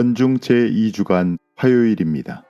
연중 제2주간 화요일입니다.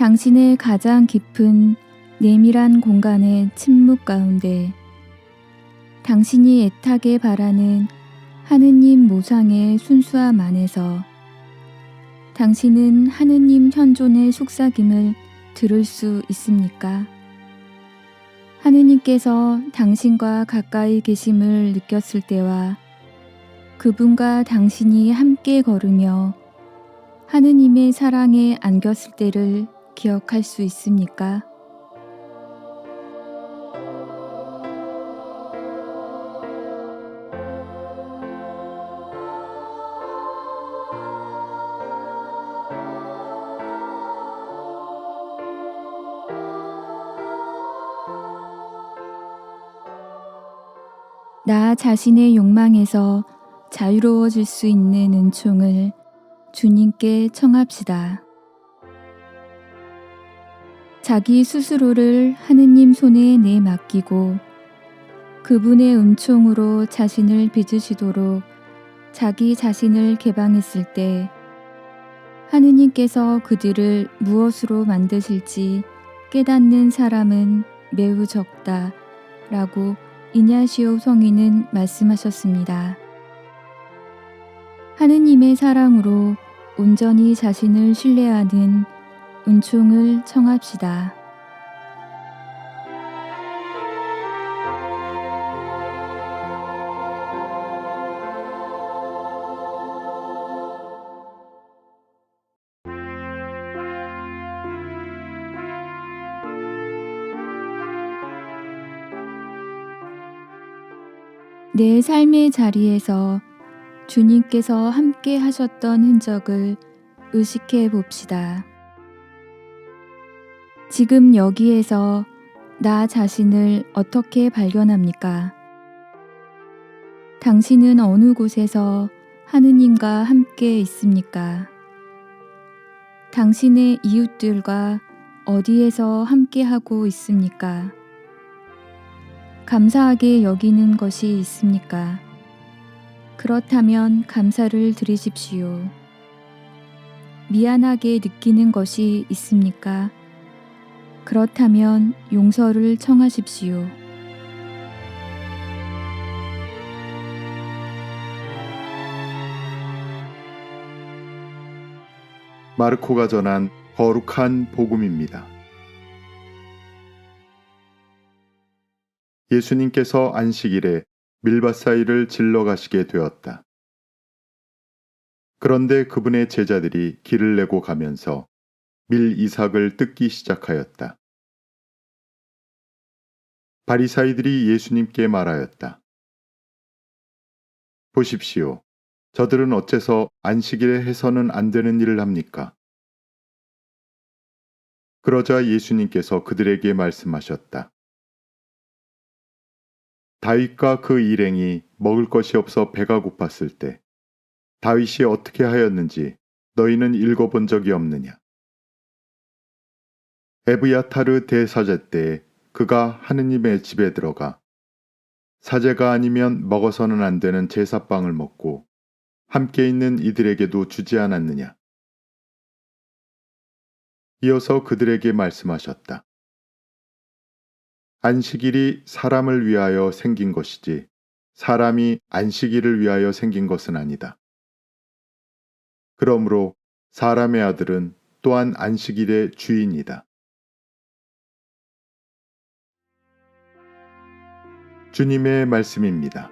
당신의 가장 깊은 내밀한 공간의 침묵 가운데 당신이 애타게 바라는 하느님 모상의 순수함 안에서 당신은 하느님 현존의 속삭임을 들을 수 있습니까? 하느님께서 당신과 가까이 계심을 느꼈을 때와 그분과 당신이 함께 걸으며 하느님의 사랑에 안겼을 때를 기억할 수 있습니까? 나 자신의 욕망에서 자유로워질 수 있는 은총을 주님께 청합시다. 자기 스스로를 하느님 손에 내맡기고 그분의 은총으로 자신을 빚으시도록 자기 자신을 개방했을 때 하느님께서 그들을 무엇으로 만드실지 깨닫는 사람은 매우 적다 라고 이냐시오 성인은 말씀하셨습니다. 하느님의 사랑으로 온전히 자신을 신뢰하는 은총을 청합시다. 내 삶의 자리에서 주님께서 함께 하셨던 흔적을 의식해 봅시다. 지금 여기에서 나 자신을 어떻게 발견합니까? 당신은 어느 곳에서 하느님과 함께 있습니까? 당신의 이웃들과 어디에서 함께 하고 있습니까? 감사하게 여기는 것이 있습니까? 그렇다면 감사를 드리십시오. 미안하게 느끼는 것이 있습니까? 그렇다면 용서를 청하십시오. 마르코가 전한 거룩한 복음입니다. 예수님께서 안식일에 밀밭 사이를 질러 가시게 되었다. 그런데 그분의 제자들이 길을 내고 가면서 밀 이삭을 뜯기 시작하였다. 바리사이들이 예수님께 말하였다. 보십시오. 저들은 어째서 안식일에 해서는 안 되는 일을 합니까? 그러자 예수님께서 그들에게 말씀하셨다. 다윗과 그 일행이 먹을 것이 없어 배가 고팠을 때 다윗이 어떻게 하였는지 너희는 읽어본 적이 없느냐? 에브야타르 대사제 때 그가 하느님의 집에 들어가 사제가 아니면 먹어서는 안 되는 제사빵을 먹고 함께 있는 이들에게도 주지 않았느냐? 이어서 그들에게 말씀하셨다. 안식일이 사람을 위하여 생긴 것이지 사람이 안식일을 위하여 생긴 것은 아니다. 그러므로 사람의 아들은 또한 안식일의 주인이다. 주님의 말씀입니다.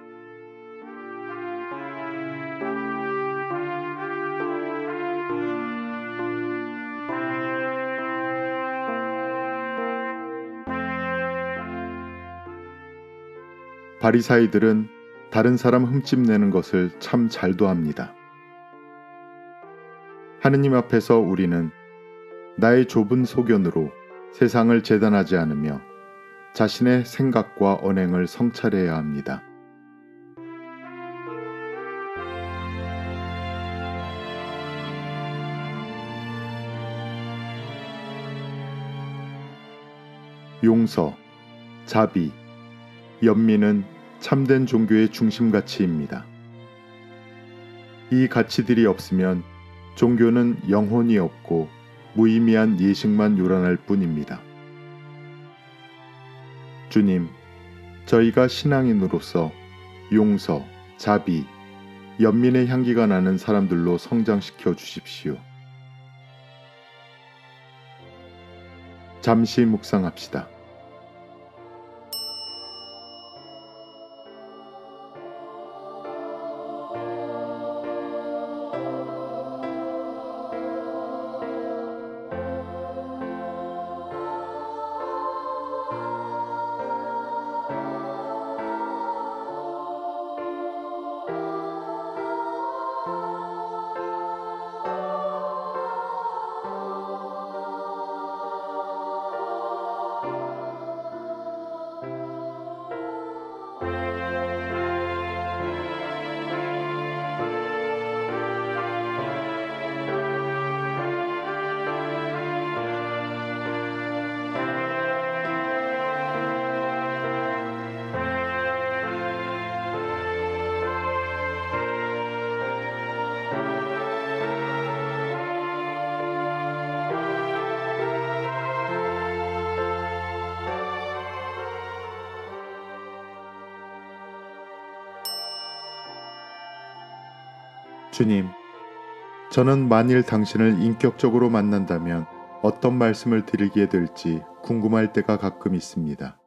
바리사이들은 다른 사람 흠집 내는 것을 참 잘도 합니다. 하느님 앞에서 우리는 나의 좁은 소견으로 세상을 재단하지 않으며 자신의 생각과 언행을 성찰해야 합니다. 용서, 자비, 연민은 참된 종교의 중심 가치입니다. 이 가치들이 없으면 종교는 영혼이 없고 무의미한 예식만 요란할 뿐입니다. 주님, 저희가 신앙인으로서 용서, 자비, 연민의 향기가 나는 사람들로 성장시켜 주십시오. 잠시 묵상합시다. 주님, 저는 만일 당신을 인격적으로 만난다면 어떤 말씀을 드리게 될지 궁금할 때가 가끔 있습니다.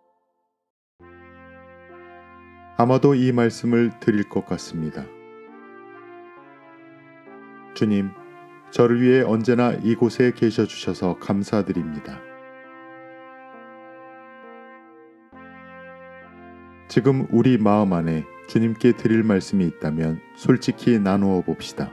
아마도 이 말씀을 드릴 것 같습니다. 주님, 저를 위해 언제나 이곳에 계셔 주셔서 감사드립니다. 지금 우리 마음 안에 주님께 드릴 말씀이 있다면 솔직히 나누어 봅시다.